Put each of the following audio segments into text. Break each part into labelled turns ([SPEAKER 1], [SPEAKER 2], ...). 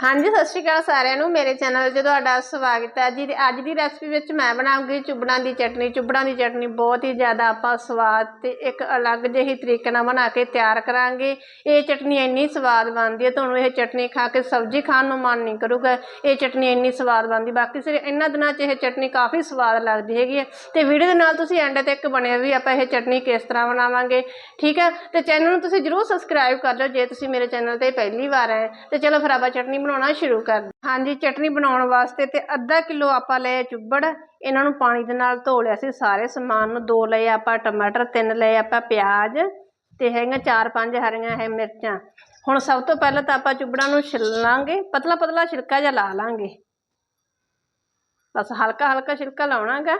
[SPEAKER 1] ਹਾਂਜੀ, ਸਤਿ ਸ਼੍ਰੀ ਅਕਾਲ ਸਾਰਿਆਂ ਨੂੰ। ਮੇਰੇ ਚੈਨਲ 'ਤੇ ਤੁਹਾਡਾ ਸਵਾਗਤ ਹੈ ਜੀ। ਅੱਜ ਦੀ ਰੈਸਪੀ ਵਿੱਚ ਮੈਂ ਬਣਾਉਂਗੀ ਚੁੱਬੜਾਂ ਦੀ ਚਟਨੀ। ਚੁੱਬੜਾਂ ਦੀ ਚਟਨੀ ਬਹੁਤ ਹੀ ਜ਼ਿਆਦਾ ਆਪਾਂ ਸਵਾਦ ਤੇ ਇੱਕ ਅਲੱਗ ਜਿਹੀ ਤਰੀਕੇ ਨਾਲ ਬਣਾ ਕੇ ਤਿਆਰ ਕਰਾਂਗੇ। ਇਹ ਚਟਨੀ ਇੰਨੀ ਸਵਾਦ ਬਣਦੀ ਹੈ, ਤੁਹਾਨੂੰ ਇਹ ਚਟਨੀ ਖਾ ਕੇ ਸਬਜ਼ੀ ਖਾਣ ਨੂੰ ਮਨ ਨਹੀਂ ਕਰੂਗਾ। ਇਹ ਚਟਨੀ ਇੰਨੀ ਸਵਾਦ ਬਣਦੀ। ਬਾਕੀ ਸਿਰ ਇਹਨਾਂ ਦਿਨਾਂ 'ਚ ਇਹ ਚਟਨੀ ਕਾਫੀ ਸਵਾਦ ਲੱਗਦੀ ਹੈਗੀ ਹੈ। ਤੇ ਵੀਡੀਓ ਦੇ ਨਾਲ ਤੁਸੀਂ ਐਂਡ ਤੱਕ ਬਣੇ ਵੀ ਆਪਾਂ ਇਹ ਚਟਨੀ ਕਿਸ ਤਰ੍ਹਾਂ ਬਣਾਵਾਂਗੇ। ਠੀਕ ਹੈ? ਤੇ ਚੈਨਲ ਨੂੰ ਤੁਸੀਂ ਜਰੂਰ ਸਬਸਕ੍ਰਾਈਬ ਕਰ ਲਓ ਜੇ ਤੁਸੀਂ ਮੇਰੇ ਚੈਨਲ ਤੇ ਪਹਿਲੀ ਵਾਰ ਆਏ। ਤੇ ਚਲੋ ਫਿਰ ਆਪਾਂ ਚਟਨੀ ਬਣਾਉਣਾ ਸ਼ੁਰੂ ਕਰ ਹਾਂਜੀ, ਚਟਨੀ ਬਣਾਉਣ ਵਾਸਤੇ ਤੇ ਅੱਧਾ ਕਿਲੋ ਆਪਾਂ ਲਏ ਚੁੱਬੜ, ਇਹਨਾਂ ਨੂੰ ਪਾਣੀ ਦੇ ਨਾਲ ਧੋ ਲਿਆ ਸੀ ਸਾਰੇ ਸਮਾਨ ਨੂੰ। ਦੋ ਲਏ ਆਪਾਂ ਟਮਾਟਰ, ਤਿੰਨ ਲਏ ਆਪਾਂ ਪਿਆਜ਼ ਤੇ ਹੈਗੀਆਂ ਚਾਰ ਪੰਜ ਹਰੀਆਂ ਹੈ ਮਿਰਚਾਂ। ਹੁਣ ਸਭ ਤੋਂ ਪਹਿਲਾਂ ਤਾਂ ਆਪਾਂ ਚੁੱਬੜਾਂ ਨੂੰ ਛਿੱਲਾਂਗੇ ਪਤਲਾ ਪਤਲਾ ਛਿਲਕਾ ਜਿਹਾ ਲਾ ਲਾਂਗੇ। ਬਸ ਹਲਕਾ ਹਲਕਾ ਛਿਲਕਾ ਲਾਉਣਾਗਾ।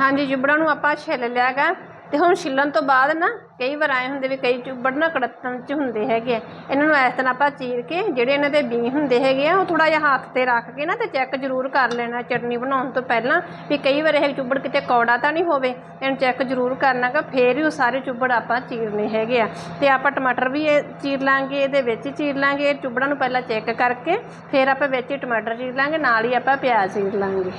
[SPEAKER 1] ਹਾਂਜੀ, ਚੁੱਬੜਾਂ ਨੂੰ ਆਪਾਂ ਛਿੱਲ ਲਿਆਗਾ। ਤੇ ਹੁਣ ਛਿੱਲਣ ਤੋਂ ਬਾਅਦ ਨਾ ਕਈ ਵਾਰ ਆਏ ਹੁੰਦੇ ਵੀ ਕਈ ਚੁੱਬੜ ਨਾ ਕੜਤਣ ਚ ਹੁੰਦੇ ਹੈਗੇ ਆ। ਇਹਨਾਂ ਨੂੰ ਇਸ ਤਰ੍ਹਾਂ ਆਪਾਂ ਚੀਰ ਕੇ ਜਿਹੜੇ ਇਹਨਾਂ ਦੇ ਬੀ ਹੁੰਦੇ ਹੈਗੇ ਆ, ਉਹ ਥੋੜਾ ਜਿਹਾ ਹੱਥ ਤੇ ਰੱਖ ਕੇ ਨਾ ਤੇ ਚੈੱਕ ਜ਼ਰੂਰ ਕਰ ਲੈਣਾ ਚਟਨੀ ਬਣਾਉਣ ਤੋਂ ਪਹਿਲਾਂ ਵੀ ਕਈ ਵਾਰ ਇਹ ਚੁੱਬੜ ਕਿਤੇ ਕੌੜਾ ਤਾਂ ਨਹੀਂ ਹੋਵੇ, ਇਹਨੂੰ ਚੈੱਕ ਜ਼ਰੂਰ ਕਰਨਾਗਾ ਫੇਰ ਹੀ ਉਹ ਸਾਰੇ ਚੁੱਬੜ ਆਪਾਂ ਚੀਰਨੇ ਹੈਗੇ ਆ। ਤੇ ਆਪਾਂ ਟਮਾਟਰ ਵੀ ਇਹ ਚੀਰ ਲਾਂਗੇ, ਇਹਦੇ ਵਿੱਚ ਹੀ ਚੀਰ ਲਾਂਗੇ ਚੁੱਬੜਾਂ ਨੂੰ ਪਹਿਲਾਂ ਚੈੱਕ ਕਰਕੇ ਫਿਰ ਆਪਾਂ ਵਿੱਚ ਹੀ ਟਮਾਟਰ ਚੀਰ ਲਾਂਗੇ, ਨਾਲ ਹੀ ਆਪਾਂ ਪਿਆਜ਼ ਚੀਰ ਲਾਂਗੇ।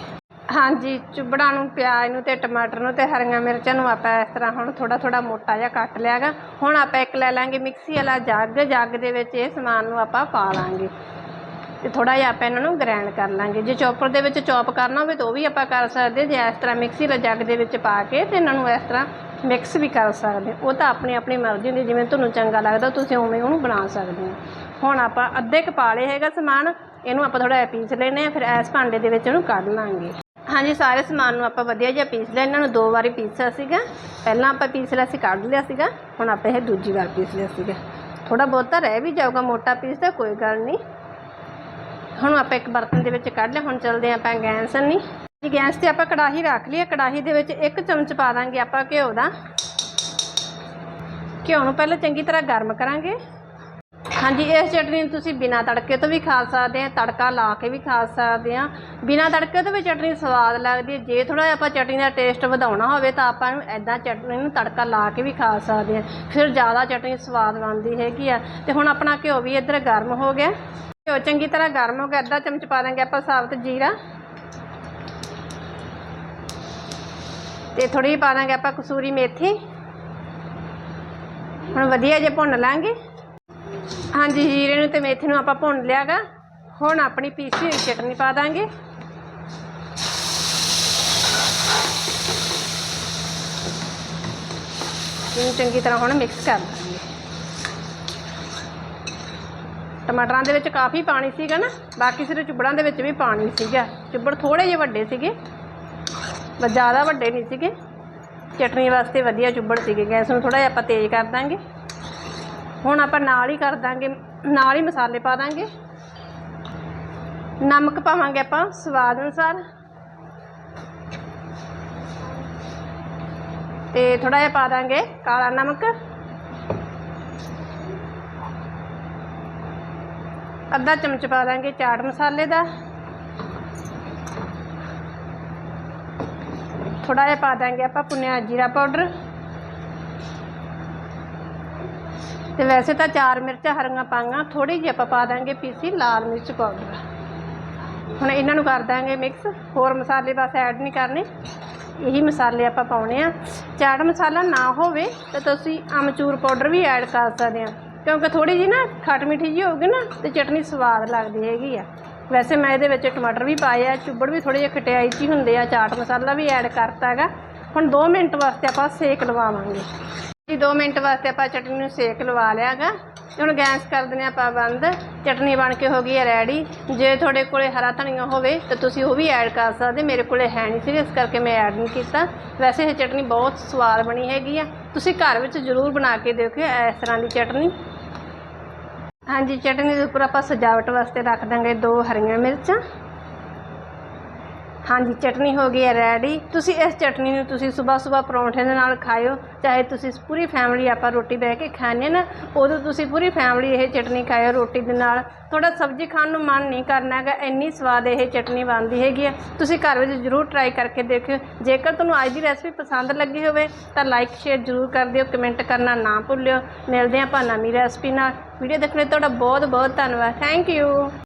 [SPEAKER 1] ਹਾਂਜੀ, ਚੁੱਬੜਾਂ ਨੂੰ, ਪਿਆਜ਼ ਨੂੰ ਤੇ ਟਮਾਟਰ ਨੂੰ ਤੇ ਹਰੀਆਂ ਮਿਰਚਾਂ ਨੂੰ ਆਪਾਂ ਇਸ ਤਰ੍ਹਾਂ ਹੁਣ ਥੋੜਾ ਥੋੜਾ ਮੋਟਾ ਜਿਹਾ ਕੱਟ ਲਿਆਗਾ ਹੁਣ ਆਪਾਂ ਇੱਕ ਲੈ ਲਾਂਗੇ ਮਿਕਸੀ ਵਾਲਾ ਜੱਗ ਜੱਗ ਦੇ ਵਿੱਚ ਇਹ ਸਮਾਨ ਨੂੰ ਆਪਾਂ ਪਾ ਲਾਂਗੇ। ਤੇ ਥੋੜਾ ਜਿਹਾ ਆਪਾਂ ਇਹਨਾਂ ਨੂੰ ਗ੍ਰਾਈਂਡ ਕਰ ਲਾਂਗੇ। ਜੇ ਚੌਪਰ ਦੇ ਵਿੱਚ ਚੌਪ ਕਰਨਾ ਹੋਵੇ ਤਾਂ ਉਹ ਵੀ ਆਪਾਂ ਕਰ ਸਕਦੇ ਜੇ ਇਸ ਤਰ੍ਹਾਂ ਮਿਕਸੀ ਵਾਲਾ ਜੱਗ ਦੇ ਵਿੱਚ ਪਾ ਕੇ ਤੇ ਇਹਨਾਂ ਨੂੰ ਇਸ ਤਰ੍ਹਾਂ ਮਿਕਸ ਵੀ ਕਰ ਸਕਦੇ ਉਹ ਤਾਂ ਆਪਣੀ ਆਪਣੀ ਮਰਜ਼ੀ ਹੁੰਦੀ ਜਿਵੇਂ ਤੁਹਾਨੂੰ ਚੰਗਾ ਲੱਗਦਾ, ਤੁਸੀਂ ਉਵੇਂ ਉਹਨੂੰ ਬਣਾ ਸਕਦੇ ਹੋ। ਹੁਣ ਆਪਾਂ ਅੱਧੇ ਕੁ ਪਾ ਲਿਆ ਹੈਗਾ ਸਮਾਨ। ਇਹਨੂੰ ਆਪਾਂ ਥੋੜਾ ਜਿਹਾ ਪੀਸ ਲੈਨੇ ਆ ਫਿਰ ਇਸ ਭਾਂਡੇ ਦੇ ਵਿੱਚ ਇਹਨੂੰ ਕੱਢ ਲਾਂਗੇ। ਹਾਂਜੀ, ਸਾਰੇ ਸਮਾਨ ਨੂੰ ਆਪਾਂ ਵਧੀਆ ਜਿਹਾ ਪੀਸ ਲਿਆ। ਇਹਨਾਂ ਨੂੰ ਦੋ ਵਾਰੀ ਪੀਸਿਆ ਸੀਗਾ। ਪਹਿਲਾਂ ਆਪਾਂ ਪੀਸ ਲਿਆ ਸੀ, ਕੱਢ ਲਿਆ ਸੀਗਾ। ਹੁਣ ਆਪਾਂ ਇਹ ਦੂਜੀ ਵਾਰ ਪੀਸ ਲਿਆ ਸੀਗਾ। ਥੋੜਾ ਬਹੁਤਾ ਰਹਿ ਵੀ ਜਾਊਗਾ, ਮੋਟਾ ਪੀਸ ਤਾਂ ਕੋਈ ਗੱਲ ਨਹੀਂ। ਹੁਣ ਆਪਾਂ ਇੱਕ ਬਰਤਨ ਦੇ ਵਿੱਚ ਕੱਢ ਲਿਆ। ਹੁਣ ਚਲਦੇ ਆਪਾਂ ਗੈਸ ਨਹੀਂ ਜੀ, ਗੈਸ ਤੇ ਆਪਾਂ ਕੜਾਹੀ ਰੱਖ ਲਈ ਕੜਾਹੀ ਦੇ ਵਿੱਚ ਇੱਕ ਚਮਚ ਪਾ ਦਾਂਗੇ ਆਪਾਂ ਘਿਓ ਦਾ। ਘਿਓ ਨੂੰ ਪਹਿਲਾਂ ਚੰਗੀ ਤਰ੍ਹਾਂ ਗਰਮ ਕਰਾਂਗੇ। ਹਾਂਜੀ ਇਸ ਚਟਨੀ ਨੂੰ ਤੁਸੀਂ ਬਿਨਾ ਤੜਕੇ ਤੋਂ ਵੀ ਖਾ ਸਕਦੇ ਆ, ਤੜਕਾ ਲਾ ਕੇ ਵੀ ਖਾ ਸਕਦੇ ਆ। ਬਿਨਾ ਤੜਕੇ ਤੋਂ ਵੀ ਚਟਨੀ ਸਵਾਦ ਲੱਗਦੀ ਹੈ। ਜੇ ਥੋੜਾ ਜਿਹਾ ਆਪਾਂ ਚਟਨੀ ਦਾ ਟੇਸਟ ਵਧਾਉਣਾ ਹੋਵੇ ਤਾਂ ਆਪਾਂ ਨੂੰ ਐਦਾਂ ਚਟਨੀ ਨੂੰ ਤੜਕਾ ਲਾ ਕੇ ਵੀ ਖਾ ਸਕਦੇ ਆ। ਫਿਰ ਜ਼ਿਆਦਾ ਚਟਨੀ ਸਵਾਦ ਬਣਦੀ ਹੈਗੀ ਆ। ਤੇ ਹੁਣ ਆਪਣਾ ਘਿਓ ਵੀ ਇੱਧਰ ਗਰਮ ਹੋ ਗਿਆ। ਘਿਓ ਚੰਗੀ ਤਰ੍ਹਾਂ ਗਰਮ ਹੋ ਗਿਆ। ਅੱਧਾ ਚਮਚ ਪਾ ਦਾਂਗੇ ਆਪਾਂ ਸਾਬਤ ਜੀਰਾ। ਤੇ ਥੋੜੀ ਜਿਹੀ ਪਾ ਦਾਂਗੇ ਆਪਾਂ ਕਸੂਰੀ ਮੇਥੀ। ਹੁਣ ਵਧੀਆ ਜੇ ਭੁੰਨ ਲਾਂਗੇ। ਹਾਂਜੀ ਜੀਰੇ ਨੂੰ ਤੇ ਮੇਥੇ ਨੂੰ ਆਪਾਂ ਭੁੰਨ ਲਿਆਗਾ। ਹੁਣ ਆਪਣੀ ਪੀਸੀ ਹੋਈ ਚਟਨੀ ਪਾ ਦਾਂਗੇ। ਇਹਨੂੰ ਚੰਗੀ ਤਰ੍ਹਾਂ ਹੁਣ ਮਿਕਸ ਕਰ ਦਾਂਗੇ। ਟਮਾਟਰਾਂ ਦੇ ਵਿੱਚ ਕਾਫੀ ਪਾਣੀ ਸੀਗਾ ਨਾ, ਬਾਕੀ ਸਿਰਫ ਚੁੱਬੜਾਂ ਦੇ ਵਿੱਚ ਵੀ ਪਾਣੀ ਸੀਗਾ। ਚੁੱਬੜ ਥੋੜੇ ਜਿਹੇ ਵੱਡੇ ਸੀਗੇ, ਬਸ ਜ਼ਿਆਦਾ ਵੱਡੇ ਨਹੀਂ ਸੀਗੇ। ਚਟਨੀ ਵਾਸਤੇ ਵਧੀਆ ਚੁੱਬੜ ਸੀਗੇ, ਗੈਸ ਨੂੰ ਥੋੜਾ ਜਿਹਾ ਆਪਾਂ ਤੇਜ਼ ਕਰ ਦਾਂਗੇ। ਹੁਣ ਆਪਾਂ ਨਾਲ ਹੀ ਕਰ ਦਾਂਗੇ, ਨਾਲ ਹੀ ਮਸਾਲੇ ਪਾ ਦਾਂਗੇ। ਨਮਕ ਪਾਵਾਂਗੇ ਆਪਾਂ ਸਵਾਦ ਅਨੁਸਾਰ। ਤੇ ਥੋੜਾ ਜਿਹਾ ਪਾ ਦਾਂਗੇ ਕਾਲਾ ਨਮਕ। ਅੱਧਾ ਚਮਚ ਪਾ ਦਾਂਗੇ ਚਾਟ ਮਸਾਲੇ ਦਾ। ਥੋੜਾ ਜਿਹਾ ਪਾ ਦਾਂਗੇ ਆਪਾਂ ਪੁਨਿਆ ਜੀਰਾ ਪਾਊਡਰ। ਤੇ ਵੈਸੇ ਤਾਂ ਚਾਰ ਮਿਰਚਾਂ ਹਰੀਆਂ ਪਾਈਆਂ ਥੋੜੀ ਜਿਹੀ ਆਪਾਂ ਪਾ ਦਾਂਗੇ ਪੀਸੀ ਲਾਲ ਮਿਰਚ ਪਾਊਡਰ। ਹੁਣ ਇਹਨਾਂ ਨੂੰ ਕਰ ਦਾਂਗੇ ਮਿਕਸ ਹੋਰ ਮਸਾਲੇ ਬਸ ਐਡ ਨਹੀਂ ਕਰਨੇ। ਇਹੀ ਮਸਾਲੇ ਆਪਾਂ ਪਾਉਣੇ ਆ। ਚਾਟ ਮਸਾਲਾ ਨਾ ਹੋਵੇ ਤਾਂ ਤੁਸੀਂ ਅਮਚੂਰ ਪਾਊਡਰ ਵੀ ਐਡ ਕਰ ਸਕਦੇ ਆ। ਕਿਉਂਕਿ ਥੋੜੀ ਜਿਹੀ ਨਾ ਖੱਟ ਮਿੱਠੀ ਜੀ ਹੋਊਗੀ ਨਾ ਤੇ ਚਟਨੀ ਸਵਾਦ ਲੱਗਦੀ ਹੈਗੀ ਆ। ਵੈਸੇ ਮੈਂ ਇਹਦੇ ਵਿੱਚ ਟਮਾਟਰ ਵੀ ਪਾਏ ਆ, ਚੁੱਬੜ ਵੀ ਥੋੜੇ ਜਿਹੇ ਖਟਿਆਈ ਚ ਹੁੰਦੇ ਆ, ਚਾਟ ਮਸਾਲਾ ਵੀ ਐਡ ਕਰਤਾ ਹੈਗਾ। ਹੁਣ 2 ਮਿੰਟ ਵਾਸਤੇ ਆਪਾਂ ਸੇਕ ਲਵਾਵਾਂਗੇ। ਜੀ 2 ਮਿੰਟ ਵਾਸਤੇ ਆਪਾਂ ਚਟਨੀ ਨੂੰ ਸੇਕ ਲਵਾ ਲਿਆਗਾ। ਹੁਣ ਗੈਸ ਕਰ ਦਿੰਦੇ ਆਪਾਂ ਬੰਦ। ਚਟਨੀ ਬਣ ਕੇ ਹੋ ਗਈ ਹੈ ਰੈਡੀ। ਜੇ ਤੁਹਾਡੇ ਕੋਲੇ ਹਰਾ ਧਨੀਆ ਹੋਵੇ ਤਾਂ ਤੁਸੀਂ ਉਹ ਵੀ ਐਡ ਕਰ ਸਕਦੇ। ਮੇਰੇ ਕੋਲੇ ਹੈ ਨਹੀਂ ਸੀ, ਇਸ ਕਰਕੇ ਮੈਂ ਐਡ ਨਹੀਂ ਕੀਤਾ। ਵੈਸੇ ਇਹ ਚਟਨੀ ਬਹੁਤ ਸਵਾਦ ਬਣੀ ਹੈਗੀ ਆ। ਤੁਸੀਂ ਘਰ ਵਿੱਚ ਜ਼ਰੂਰ ਬਣਾ ਕੇ ਦੇਖਿਓ ਇਸ ਤਰ੍ਹਾਂ ਦੀ ਚਟਨੀ। ਹਾਂਜੀ, ਚਟਨੀ ਦੇ ਉੱਪਰ ਆਪਾਂ ਸਜਾਵਟ ਵਾਸਤੇ ਰੱਖ ਦਾਂਗੇ ਦੋ ਹਰੀਆਂ ਮਿਰਚਾਂ। ਹਾਂਜੀ, ਚਟਨੀ ਹੋ ਗਈ ਹੈ ਰੈਡੀ ਤੁਸੀਂ ਇਸ ਚਟਨੀ ਨੂੰ ਤੁਸੀਂ ਸਵੇਰ ਸਵੇਰ ਪਰੌਂਠੇ ਦੇ ਨਾਲ ਖਾਇਓ, ਚਾਹੇ ਤੁਸੀਂ ਪੂਰੀ ਫੈਮਿਲੀ ਆਪਾਂ ਰੋਟੀ ਬਹਿ ਕੇ ਖਾਣੇ ਨਾ, ਉਦੋਂ ਤੁਸੀਂ ਪੂਰੀ ਫੈਮਿਲੀ ਇਹ ਚਟਨੀ ਖਾਇਓ ਰੋਟੀ ਦੇ ਨਾਲ। ਥੋੜਾ ਸਬਜ਼ੀ ਖਾਣ ਨੂੰ ਮਨ ਨਹੀਂ ਕਰਨਾ ਹੈਗਾ, ਇੰਨੀ ਸਵਾਦ ਇਹ ਚਟਨੀ ਬਣਦੀ ਹੈਗੀ ਆ ਤੁਸੀਂ ਘਰ ਵਿੱਚ ਜ਼ਰੂਰ ਟਰਾਈ ਕਰਕੇ ਦੇਖਿਓ। ਜੇਕਰ ਤੁਹਾਨੂੰ ਅੱਜ ਦੀ ਰੈਸਪੀ ਪਸੰਦ ਲੱਗੀ ਹੋਵੇ, ਤਾਂ ਲਾਈਕ ਸ਼ੇਅਰ ਜ਼ਰੂਰ ਕਰ ਦਿਓ ਕਮੈਂਟ ਕਰਨਾ ਨਾ ਭੁੱਲਿਓ। ਮਿਲਦੇ ਹਾਂ ਆਪਾਂ ਨਵੀਂ ਰੈਸਪੀ ਨਾਲ। ਵੀਡੀਓ ਦੇਖਣ ਲਈ ਤੁਹਾਡਾ ਬਹੁਤ ਬਹੁਤ ਧੰਨਵਾਦ। Thank you